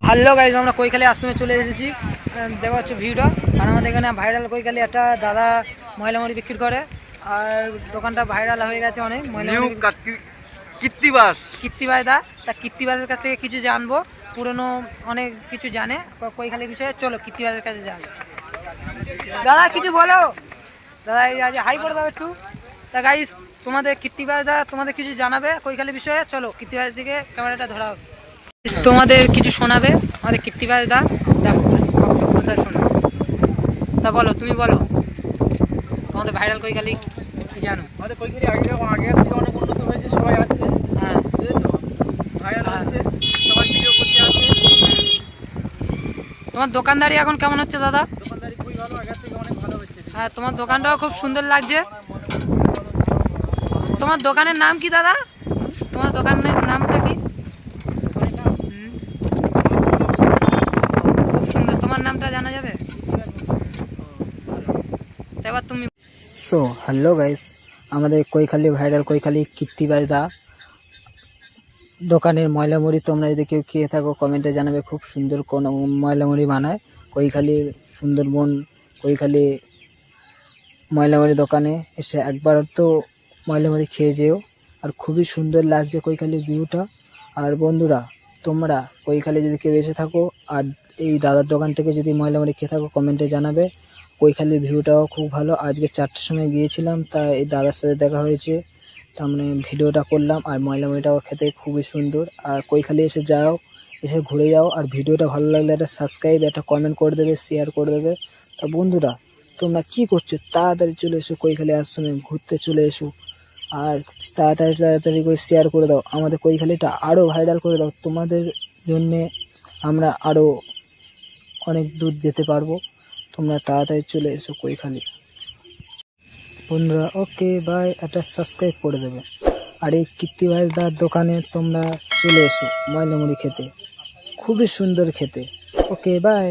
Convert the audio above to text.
Hello guys আমরা কৈখালি আশ্রমে চলে এসেছি। দেখা হচ্ছে ভিডিও আর আমাদের এখানে ভাইরাল কৈখালি একটা দাদা ময়লা মুড়ি বিক্রি করে। আর দোকানটা ভাইরাল হয়ে গেছে অনেক ময়লা কীর্তিবাস। কীর্তিবাস দা তা কীর্তিবাসের কাছ থেকে কিছু জানব। পুরনো অনেক কিছু জানে। ক- কৈখালির বিষয়ে চলো কীর্তিবাসের কাছে যান দাদা কিছু বলো। দাদা হাই করে দাও একটু। তা গাইস তোমাদের কীর্তিবাস দা তোমাদের কিছু জানাবে কৈখালি বিষয়ে? চলো কীর্তিবাস দিকে ক্যামেরাটা ধরাও। তোমাদের কিছু শোনাবে? আমাদের কীর্তিবাস দা দেখো বক্তব্যটা শোনো। তা বলো তুমি বলো। তোমাদের ভাইরাল কৈখালি কি জানো? আমাদের আগে থেকে অনেক উন্নত হয়েছে সবাই আসছে। হ্যাঁ। বুঝেছ? ভাইরাল হ্যাঁ। হচ্ছে সবাই ভিডিও করতে তোমার দোকানদারি এখন কেমন হচ্ছে দাদা? দোকানদারি খুবই ভালো আগের থেকে অনেক ভালো হচ্ছে হ্যাঁ তোমার দোকানটাও খুব সুন্দর লাগছে। তোমার দোকানের নাম কি দাদা? তোমার দোকানের নামটা কি হুম। খুব সুন্দর তোমার নামটা জানা যাবে এবার তুমি সো হ্যালো গাইস আমাদের কৈখালি ভাইরাল কৈখালি কীর্তিবাজ দা। দোকানের ময়লা মুড়ি তোমরা যদি কেউ খেয়ে থাকো কমেন্টে জানাবে খুব সুন্দর কোন ময়লা মুড়ি বানায়। কৈখালি সুন্দরবন, কৈখালি ময়লামারি দোকানে এসে একবার তো ময়লামারি খেয়ে যেও। আর খুবই সুন্দর লাগছে কৈখালির ভিউটা আর বন্ধুরা, তোমরা কৈখালি যদি কেউ এসে থাকো, আর এই দাদার দোকান থেকে যদি ময়লামারি খেয়ে থাকো কমেন্টে জানাবে। কৈখালির ভিউটাও খুব ভালো। আজকে চারটের সময় গিয়েছিলাম তা এই দাদার সাথে দেখা হয়েছে। তার মানে ভিডিওটা করলাম আর ময়লামারিটাও খেতে খুবই সুন্দর। আর কৈখালি এসে যাও, এসে ঘুরে যাও। আর ভিডিওটা ভালো লাগলে একটা সাবস্ক্রাইব একটা কমেন্ট করে দেবে শেয়ার করে দেবে। তা বন্ধুরা, তোমরা কি করছ? তাড়াতাড়ি চলে এসো কৈখালি আশ্রমে, ঘুরতে চলে এসো। আর তাড়াতাড়ি তাড়াতাড়ি করে শেয়ার করে দাও। আমাদের কৈখালিটা আরও ভাইরাল করে দাও। তোমাদের জন্যে আমরা আরও অনেক দূর যেতে পারব। তোমরা তাড়াতাড়ি চলে এসো কৈখালি বন্ধুরা, ওকে বাই একটা সাবস্ক্রাইব করে দেবে। আর এই কীর্তিবাসদার দোকানে তোমরা চলে এসো ময়লামুড়ি খেতে। খুবই সুন্দর খেতে। Okay bye